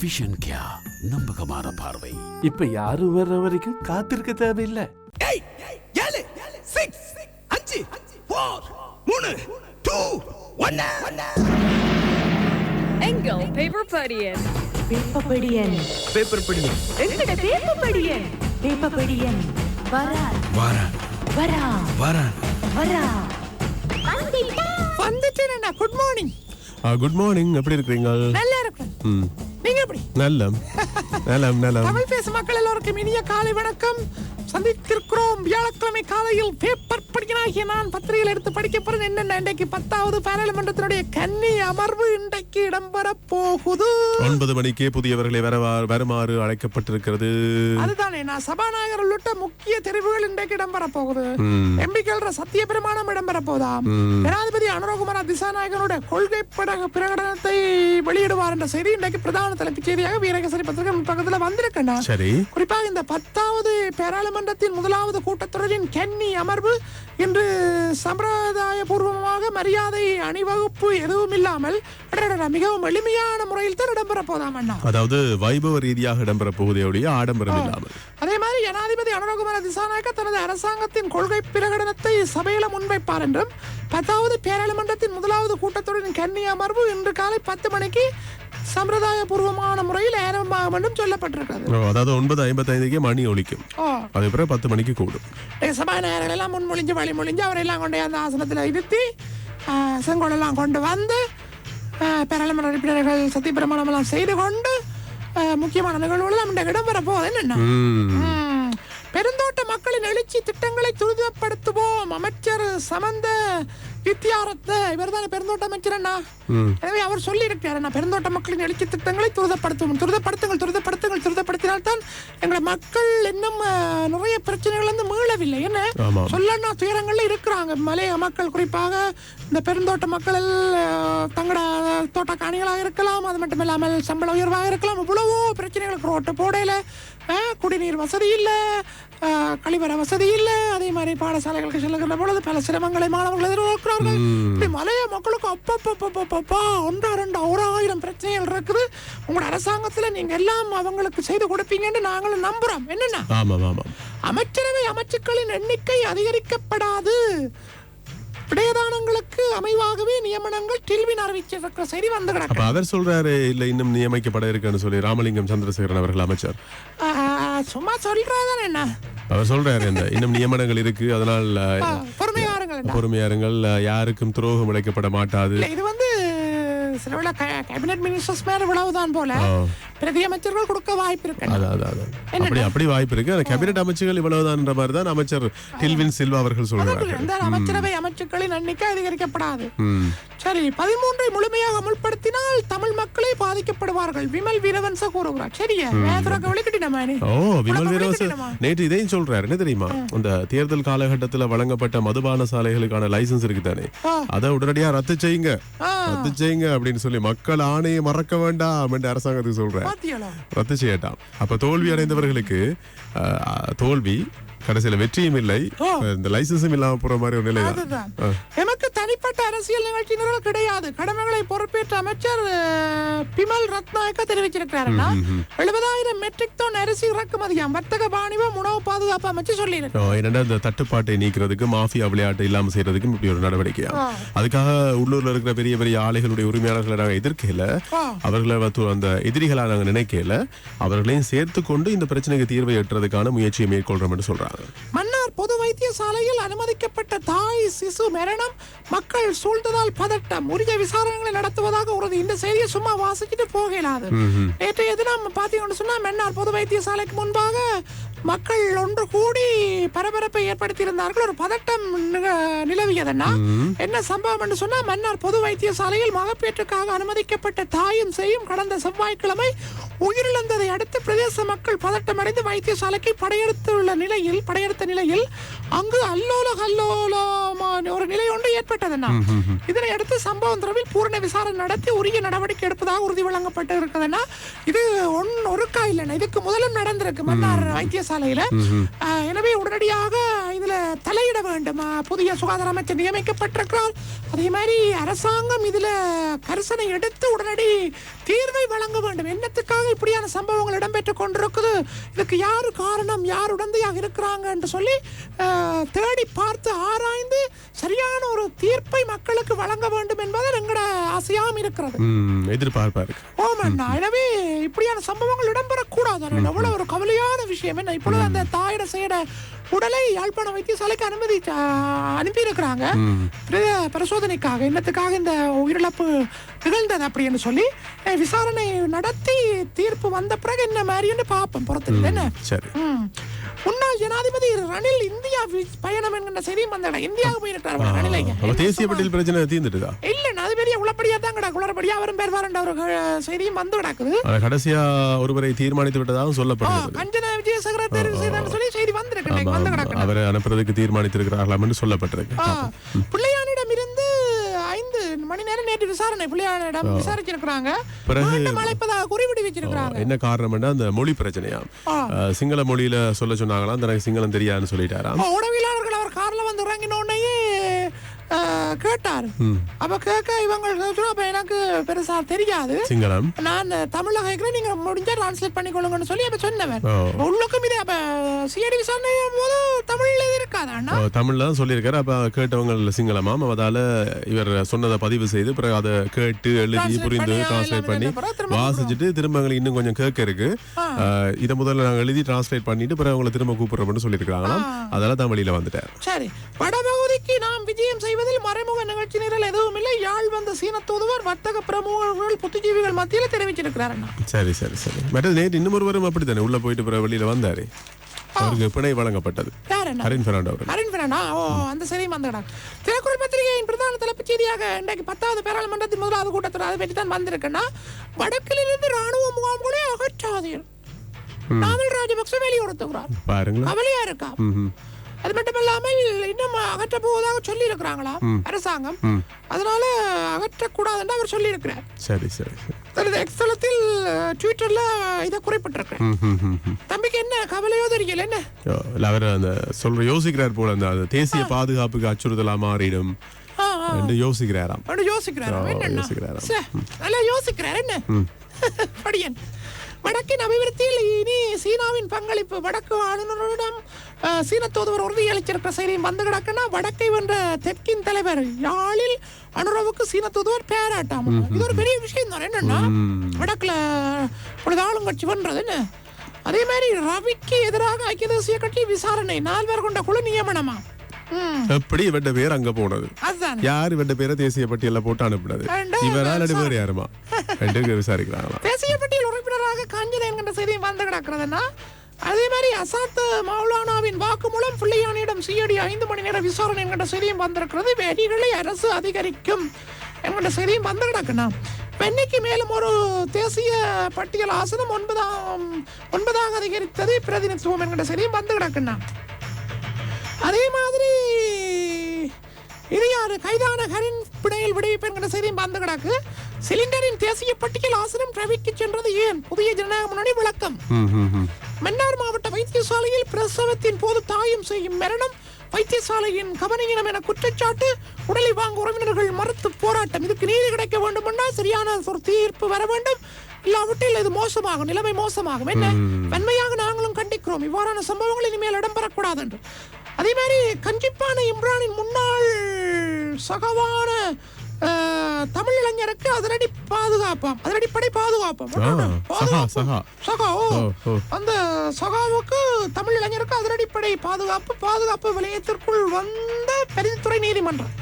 Vision கியா நம்பகமான பார்வை. இப்ப யாரும் வர்ற வரைக்கும் காத்திருக்க தேவையில்லை. ஏய் ஏழு சிக்ஸ் அஞ்சு ஃபோர் மூணு டூ ஒன்னு எங்கள் பேப்பர் படியன் பேப்பபடியன் பேப்பர் படிங்க எங்கட பேப்பபடியன் பேப்பபடியன் வரா. வாரான் வரா. வாரான் வரா. வந்துட்டேன். குட் மார்னிங் குட் மார்னிங் எப்படி இருக்கிறீங்க? நல்லா இருக்கும் ம். எப்படி நலம். நலம் நலம். தமிழ் பேசும் மக்கள் எல்லோருக்கும் இனிய காலை வணக்கம். சந்தித்திருக்கிறோம். வியாழக்கிழமை காலையில் பேப்பர் படிக்கனாகிய நான் பத்திரிகையில் எடுத்து படிக்க போறேன். என்னென்ன? இன்றைக்கு பத்தாவது பாராளுமன்றத்தினுடைய கன்னி அமர்வு இன்றைக்கு இடம்பெற போகுது. ஒன்பது மணிக்கே புதியவர்களை வரவா வருமாறு அழைக்கப்பட்டிருக்கிறது. அதுதானே நான் சபாநாயகர் உள்ளிட்ட முக்கிய தெரிவுகள் இன்றைக்கு இடம்பெற போகுது. எம்பிக்கள் சத்திய பிரமாணம் இடம்பெற போதாம். ஜனாதிபதி அனுரகுமார திசாநாயகனுடைய கொள்கை பட- பிரகடனத்தை வெளியிடுவார் என்ற செய்தி இன்றைக்கு பிரதான தலைப்புச் செய்தியாக வீரகேசரி பத்திரிகை பக்கத்துல வந்திருக்கேன் சரி. குறிப்பாக இந்த பத்தாவது பாராளுமன்றத்தின் முதலாவது கூட்டத்தொடரின் கன்னி அமர்வு இன்று சம்பிரதாய பூர்வமாக மரியாதை அணிவகுப்பு எதுவும் இல்லாமல் மிகவும் எளிமையான முறையில் தான் இடம்பெற போதாம் அண்ணா அதாவது வைபவ ரீதியாக இடம்பெற போவதையுடைய ஆடம்பரம் இல்லாமல். அனுரகுமார திசாநாயக்க தனது அரசாங்கத்தின் கொள்கை பிரகடனத்தை சபையில முன்வைப்பார் என்றும் பத்தாவது பாராளுமன்றத்தின் முதலாவது கூட்டத்தொடரின் கன்னி அமர்வு இன்று காலை பத்து மணிக்கு சம்பிரதாய பூர்வமான முறையில் ஆரம்பமாகும் என்றும் சொல்லப்பட்டிருக்கிறது அதாவது ஒன்பது ஐம்பத்தி ஐந்துக்கே மணி ஒலிக்கும். ஓ. அது பிறகு பத்து மணிக்கு கூடும். சபாநாயகர்கள் எல்லாம் முன்மொழிஞ்சு வழி மொழிஞ்சு அவரெல்லாம் கொண்டு அந்த ஆசனத்தில் இருத்தி செங்கோலெல்லாம் கொண்டு வந்து பாராளுமன்ற உறுப்பினர்கள் சத்தியபிரமாணம் எல்லாம் செய்து கொண்டு முக்கியமான நிகழ்வுகள் நம்ம இடம்பெற போகுது. என்னென்ன ம். ம். பெருந்தோட்ட மக்களின் எழுச்சி திட்டங்களை துரிதப்படுத்துவோம் அமைச்சர் சமந்த. வித்தியாரத்த இவர் தானே பெருந்தோட்ட அமைச்சர் அண்ணா. ம். எனவே அவர் சொல்லி இருக்கிறார் பெருந்தோட்ட மக்களின் எழுச்சி திட்டங்களை துரிதப்படுத்துவோம். துரிதப்படுத்துங்கள் துரிதப்படுத்துங்கள் துரிதப்படுத்தினால்தான் எங்களை மக்கள் இன்னும் நிறைய பிரச்சனைகள் வந்து மீளவில்லை. என்ன. சொல்லன்னா துயரங்கள்ல இருக்கிறாங்க. மலைய மக்கள் குறிப்பாக இந்த பெருந்தோட்ட மக்கள் தங்களோட தோட்ட காணிகளாக இருக்கலாம் அது மட்டும் இல்லாமல் சம்பள உயர்வாக இருக்கலாம். இவ்வளவோ பிரச்சனைகளுக்கு ரோட்டு போடையில குடிநீர் வசதி இல்லை கழிவறை வசதி இல்லை. அதே மாதிரி பாடசாலைகளுக்கு செல்லுகின்ற பொழுது பல சிரமங்களை மாணவர்கள் எதிர்பார்க்கிறார்கள் இப்படி மலைய மக்களுக்கு அப்பப்பப்பப்பப்பா ஒன்றா ரெண்டு ஒரு ஆயிரம் பிரச்சனைகள் இருக்குது. உங்களோட அரசாங்கத்துல நீங்க எல்லாம் அவங்களுக்கு செய்து கொடுப்பீங்கன்னு நாங்களும் நம்புறோம். என்னன்னா? அமைச்சரவை அமைச்சுக்களின் எண்ணிக்கை அதிகரிக்கப்படாது. விடயதானங்களுக்கு அமைவாகவே நியமனங்கள் டில்வின் அறிவிச்சிருக்கிற செய்தி வந்து கிடக்கு. அவர் சொல்றாரு இல்ல இன்னும் நியமிக்கப்பட இருக்குன்னு சொல்லி ராமலிங்கம் சந்திரசேகரன் அவர்கள் அமைச்சர். சும்மா சொல்றதான் என்ன? அவர் சொல்றாரு என்ன இன்னும் நியமனங்கள் இருக்கு. அதனால் ஆஹ், பொறுமையா இருங்கள். யாருக்கும் துரோகம் இழைக்கப்பட மாட்டாது. இது வந்து சில வேளை கேபினட் மினிஸ்டர்ஸ் மேல இவ்வளவுதான் போல. பிரதி அமைச்சர்கள் கொடுக்க வாய்ப்பு இருக்கு. அப்படி அப்படி வாய்ப்பு இருக்கு. அந்த கேபினெட் அமைச்சுகள் இவ்வளவுதான்ற மாதிரி தான் அமைச்சர் டில்வின் சில்வா அவர்கள் அமைச்சரவை அமைச்சுக்களின் எண்ணிக்கை அதிகரிக்கப்படாது. சரி பதிமூன்றை முழுமையாக மக்களே பாதிக்கப்படுவார்கள் விமல் வீரவன்ச கூறுகிறார். சரியா வேதரக்க வெளிக்கிட்டினமா ஓ விமல் வெளிக்கிட்டினமா? நேற்று இதையும் சொல்றாரு. என்ன தெரியுமா? அந்த தேர்தல் காலகட்டத்துல வழங்கப்பட்ட மதுபான சாலைகளுக்கான லைசன்ஸ் இருக்கு தானே. அதை உடனடியா ரத்து செய்யுங்க. ரத்து செய்யுங்க அப்படின்னு சொல்லி மக்கள் ஆணையை மறக்க வேண்டாம் என்று அரசாங்கத்துக்கு பாத்தியலோ ரத்து செய்யட்டாம். அப்ப தோல்வி அடைந்தவர்களுக்கு தோல்வி கடைசியில வெற்றியும் இல்லை. இந்த லைசன்ஸும் இல்லாம போற மாதிரி ஒரு ஆ. எமக்கு தனிப்பட்ட அரசியல் நிகழ்ச்சியினர்கள் கிடையாது. கடமைகளை பொறுப்பேற்ற அமைச்சர் பிமல் ரத்நாயக்க தெரிவிச்சிருக்கிறாருன்னா எழுபதாயிரம் மெட்ரிக் டன் அரிசி இறக்குமதியாம். வர்த்தக பாணிவம் உணவு பாதுகாப்பு அமைச்சு சொல்லியிருக்கு. ஆஹ் என்னடா இந்த தட்டுப்பாட்டை நீக்கிறதுக்கு மாஃபியா விளையாட்டு இல்லாம செய்யறதுக்கும் இப்படி ஒரு நடவடிக்கையா. அதுக்காக உள்ளூர்ல இருக்கிற பெரிய பெரிய ஆலைகளுடைய உரிமையாளர்களை நாங்க எதிர்க்கல. அவர்களை அந்த எதிரிகளா நாங்க நினைக்கல. அவர்களையும் சேர்த்து கொண்டு இந்த பிரச்சனைக்கு தீர்வை எட்டுறதுக்கான முயற்சியை மேற்கொள்றோம் என்று சொல்றாங்க. மன்னார் பொது வைத்தியசாலையில் அனுமதிக்கப்பட்ட தாய் சிசு மரணம் மக்கள் சூழ்ந்ததால் பதட்டம் உரிய விசாரணைகளை நடத்துவதாக உறுதி. இந்த செய்தியை சும்மா வாசிச்சுட்டு போகலாது நேற்றைய தினம் பாத்தீங்கன்னு சொன்னா மன்னார் பொது வைத்தியசாலைக்கு முன்பாக மக்கள் ஒன்று கூடி பரபரப்பை ஏற்படுத்தியிருந்தார்கள். ஒரு பதட்டம் நிலவியதுன்னா என்ன சம்பவம் என்று சொன்னா மன்னார் பொது வைத்தியசாலையில் மகப்பேற்றுக்காக அனுமதிக்கப்பட்ட தாயும் செய்யும் கடந்த செவ்வாய்க்கிழமை உயிரிழந்ததை அடுத்து பிரதேச மக்கள் பதட்டமடைந்து வைத்தியசாலைக்கு படையெடுத்துள்ள நிலையில் படையெடுத்த நிலையில் அங்கு அல்லோல கல்லோலமான ஒரு நிலை ஒன்று ஏற்பட்டதுன்னா இதனை அடுத்து சம்பவம் தொடர்பில் பூரண விசாரணை நடத்தி உரிய நடவடிக்கை எடுப்பதாக உறுதி வழங்கப்பட்டு இருக்குதுன்னா இது ஒன் ஒருக்கா இல்லைன்னா இதுக்கு முதலும் நடந்திருக்கு மன்னார் வைத்தியசாலையில. எனவே உடனடியாக இதுல தலையிட வேண்டும்? புதிய சுகாதார அமைச்சர் நியமிக்கப்பட்டிருக்கிறார். அதே மாதிரி அரசாங்கம் இதுல கரிசனை எடுத்து உடனடி தீர்வை வழங்க வேண்டும். என்னத்துக்காக இப்படியான சம்பவங்கள் இடம்பெற்றுக் கொண்டிருக்குது? இதுக்கு யாரு காரணம்? யார் உடந்தையாக இருக்கிறாங்க என்று சொல்லி தேடி பார்த்து ஆராய்ந்து சரியான ஒரு தீர்ப்பை மக்களுக்கு வழங்க வேண்டும் என்பது எங்களோட ஆசையாம் இருக்கிறது. எதிர்பார்ப்பா இருக்கு ஓமண்ணா எனவே இப்படியான சம்பவங்கள் இடம்பெறக்கூடாது. எவ்வளவு ஒரு கவலையான விஷயம். என்ன இப்பொழுது அந்த தாயிட செய்யற உடலை யாழ்ப்பாணம் வைத்தியசாலைக்கு அனுமதி அனுப்பி இருக்கிறாங்க பரிசோதனைக்காக என்னத்துக்காக இந்த உயிரிழப்பு நிகழ்ந்தது அப்படின்னு சொல்லி விசாரணை நடத்தி தீர்ப்பு வந்த பிறகு என்ன மாதிரின்னு பார்ப்போம். புறத்துல என்ன. முன்னாள் ஜனாதிபதி ரணில் இந்தியா பயணம் என்கிற செய்தியும் வந்த இந்தியாவுக்கு போயிருக்காரு ரணில் ஐயா. அப்ப தேசிய பட்டியல் பிரச்சனை தீர்ந்துட்டுதா இல்ல அது பெரிய உளப்படியா தான் கிடக்கு. உளப்படியா வரும் பேர் வரண்ட ஒரு செய்தியும் வந்து கிடக்குது. கடைசியா ஒருவரை தீர்மானித்து விட்டதாகவும் கஞ்சன விஜயசேகர தெரிவு செய்தான்னு சொல்லி செய்தி வந்திருக்கு. வந்து கிடக்கு அவரை அனுப்புறதுக்கு தீர்மானித்திருக்கிறார்களாம் என்று சொல்லப்பட்டிருக்கு. பிள்ளையானிடம் இருந்து ஐந்து மணி நேரம் நேற்று விசாரணை பிள்ளையானிடம் விசாரிச்சிருக்கிறாங்க. மீண்டும் அழைப்பதாக குறிப்பிட்டு வச்சிருக்கிறாங்க. என்ன காரணம்னா அந்த மொழி. அஹ், சிங்கள மொழியில சொல்ல சொன்னாங்களாம் தனக்கு சிங்களம் தெரியாதுன்னு சொல்லிட்டாராம். ஆ, உடவியலாளர்கள் அவர் கார்ல வந்து இறங்கின உடனேயே ஆ, கேட்டார் அப்ப கேட்க இவங்க அப்ப எனக்கு பெருசா தெரியாது சிங்களம் நான் தமிழ்ல கேட்கிறேன் நீங்க முடிஞ்சா டிரான்ஸ்லேட் பண்ணிக்கொள்ளுங்கன்னு சொல்லி அப்ப சொன்னவன். உள்ளுக்கும் இது அப்ப சிஐடி விசாரணை போது தமிழ்ல இது இருக்காதா அண்ணா அஹ், தமிழ்ல தான் சொல்லியிருக்காரு அப்ப கேட்டவங்க சிங்களமாம் அதால இவர் சொன்னதை பதிவு செய்து பிறகு அதை கேட்டு எழுதி புரிந்து டிரான்ஸ்லேட் பண்ணி வாசிச்சுட்டு திரும்ப எங்களுக்கு இன்னும் கொஞ்சம் கேட்க இருக்கு இதை முதல்ல நாங்க எழுதி டிரான்ஸ்லேட் பண்ணிட்டு பிறகு அவங்களை திரும்ப கூப்பிடுறோம்னு சொல்லியிருக்காங்களாம் அதெல்லாம் தான் வெளியில வந்துட்டார் சரி வடபகுதிக்கு நாம் விஜயம் செய்வதில் மறைமுக நிகழ்ச்சி நிரல் எதுவும் இல்லை யாழ் வந்த சீன தூதுவர் வர்த்தக பிரமுகர்கள் புத்திஜீவிகள் மத்தியில் தெரிவிச்சிருக்கிறார் சரி சரி சரி. மற்றது நேற்று இன்னும் ஒருவரும் அப்படித்தானே? உள்ள போயிட்டு பிறகு வெளியில வந்தாரு. அவருக்கு பிணை வழங்கப்பட்டது. ஹரின் பெர்னாண்டோ அவர்கள். அருண் பிரணா ஓ அந்த செய்தியும் வந்துடா. திரைக்குறள் பத்திரிகையின் பிரதான தலைப்புச் செய்தியாக இன்றைக்கு பத்தாவது பாராளுமன்றத்தின் முதலாவது கூட்டத்தில் அதை பற்றி தான் வந்திருக்குன்னா வடக்கிலிருந்து ராணுவ முகாம்களை அகற்றாதீர். நாமல் ராஜபக்ச வெளியுறுத்துகிறார் பாருங்களேன். கவலையா இருக்கா? அது மட்டுமல்லாமல் இன்னும் அகற்ற போவதாக சொல்லி இருக்கிறாங்களா அரசாங்கம் அதனால அகற்றக்கூடாதுன்னு அவர் சொல்லி இருக்கிறார் சரி சரி. தனது எக்ஸ்தலத்தில் ட்விட்டர்ல இதை குறிப்பிட்டிருக்கிறேன். தம்பிக்கு என்ன கவலையோ தெரியல என்ன? அவர் அந்த சொல்ற யோசிக்கிறார் போல அந்த தேசிய பாதுகாப்புக்கு அச்சுறுத்தலா மாறிடும் யோசிக்கிறாராம்? யோசிக்கிறாராம். சே, நல்லா யோசிக்கிறார் என்ன? படியன். வடக்கின் அபிவிருத்தியில் இனி சீனாவின் பங்களிப்பு வடக்கு ஆளுநரிடம் ஆ, சீன தூதுவர் உறுதியளிச்சிருக்கிற செய்தியும் வந்து கிடக்குன்னா வடக்கை வென்ற தெற்கின் தலைவர் யாழில் அனுரவுக்கு சீன தூதுவர் பேராட்டாம் இது ஒரு பெரிய விஷயம் தான். என்னன்னா வடக்குல இப்பொழுது ஆளுங்கட்சி வென்றது என்ன? அதே மாதிரி ரவிக்கு எதிராக ஐக்கிய தேசிய கட்சி விசாரணை நால்வர் கொண்ட குழு நியமனமா? எப்படி இவட்ட பேர் அங்க போனது? யார் இவட்ட பேரை தேசிய பட்டியல போட்டு அனுப்புனது? இவரா இல்லாட்டி வேறு யாருமா? ரெண்டு விசாரிக்கிறாங்களாம் தேசிய பட்டியல் உறுப்பினராக காஞ்சன என்கின்ற செய்தியும் வந்து கிடக்கிறதுனா அதே மாதிரி அசாத் மௌலானாவின் வாக்கு மூலம் பிள்ளையானியிடம் சிஐடி ஐந்து மணி நேர விசாரணை என்கின்ற செய்தியும் வந்திருக்கிறது வெடிகளை அரசு அதிகரிக்கும். என்கின்ற செய்தியும் வந்து கிடக்குண்ணா பெண்ணைக்கு மேலும் ஒரு தேசிய பட்டியல் ஆசனம் ஒன்பதாம் ஒன்பதாக அதிகரித்தது பிரதிநிதித்துவம் என்கின்ற செய்தியும் வந்து கிடக்குண்ணா அதே மாதிரி இது யாரு கைதான ஹரின் பிணையில் விடுவிப்பு என்கின்ற செய்தியும் வந்து கிடக்கு. சிலிண்டரின் தேசிய பட்டியல் ஆசனம் ரவிக்கு சென்றது ஏன்? புதிய ஜனநாயக முன்னணி விளக்கம். மன்னார் மாவட்ட வைத்தியசாலையில் பிரசவத்தின் போது தாயும் செய்யும் மரணம் வைத்தியசாலையின் கவனீனம் என குற்றச்சாட்டு உடலை வாங்க உறவினர்கள் மறுத்து போராட்டம். இதுக்கு நீதி கிடைக்க வேண்டுமென்னா சரியான ஒரு தீர்ப்பு வர வேண்டும். இல்லாவிட்டில் இது மோசமாகும் நிலைமை மோசமாகும். என்ன? வன்மையாக நாங்களும் கண்டிக்கிறோம். இவ்வாறான சம்பவங்கள் இனிமேல் இடம்பெறக்கூடாது என்று அதே மாதிரி கஞ்சிப்பான இம்ரானின் முன்னாள் சகவான தமிழ் இளைஞருக்கு அதிரடி பாதுகாப்பாம் அதிரடிப்படை பாதுகாப்பாம். ஆ, சகா, ஓ. அந்த சகாவுக்கு தமிழ் இளைஞருக்கு அதிரடிப்படை பாதுகாப்பு பாதுகாப்பு வலயத்திற்குள் வந்த பெருந்துறை நீதிமன்றம்.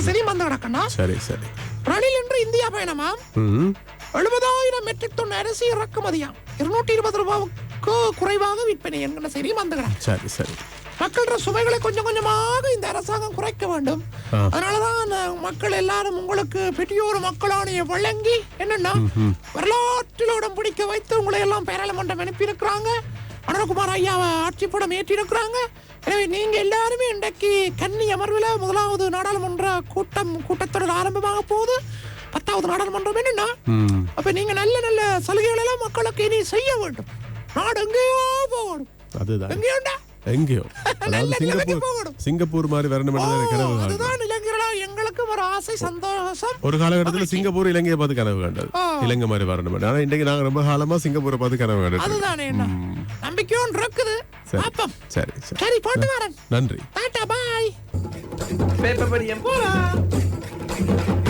சரி வந்து கிடக்கண்ணா சரி சரி. ரணில் என்று இந்தியா பயணமாம். ம். எழுபதாயிரம் மெட்ரிக் டன் அரிசி இறக்குமதியாம். இருநூற்றி இருபது ரூபாவுக்கு குறைவாக விற்பனை என்கிற செய்தி வந்து கிடக்கு சரி சரி. மக்களோட சுமைகளை கொஞ்சம் கொஞ்சமாக இந்த அரசாங்கம் குறைக்க வேண்டும். அதனாலதான் மக்கள் எல்லாரும் உங்களுக்கு பெரியோர் மக்களாணையை வழங்கி என்னன்னா வரலாற்றில் இடம் பிடிக்க வைத்து உங்களை எல்லாம் பாராளுமன்றம் அனுப்பியிருக்கிறாங்க. அனுரகுமார் ஐயாவை ஆட்சிப்படம் ஏற்றிருக்கிறாங்க. எனவே நீங்க எல்லாருமே இன்றைக்கு கன்னி அமர்வில் முதலாவது நாடாளுமன்ற கூட்டம் கூட்டத்தொடர் ஆரம்பமாக போகுது. பத்தாவது நாடாளுமன்றம் என்னன்னா அப்ப நீங்க நல்ல நல்ல சலுகைகள் எல்லாம் மக்களுக்கு இனி செய்ய வேண்டும். நாடு எங்கேயோ போகணும். அதுதான். எங்கேயோண்டா எங்கேயோ. சிங்கப்பூர் சிங்கப்பூர் மாதிரி வரணும் அதுதான் இளைஞர்களா எங்களுக்கு ஒரு ஆசை சந்தோஷம். ஒரு காலகட்டத்தில் சிங்கப்பூர் இலங்கையை பார்த்து கனவு கண்டது. இலங்கை மாதிரி வரணும். ஆனா இன்றைக்கு நாங்க ரொம்ப காலமா சிங்கப்பூரை பார்த்து கனவு கண்டது அதுதானே என்ன? நம்பிக்கையும் இருக்குது. பாப்போம். சரி சரி. போட்டு வரேன். நன்றி. Tata bye. பேப்பர் படியம். போலாம்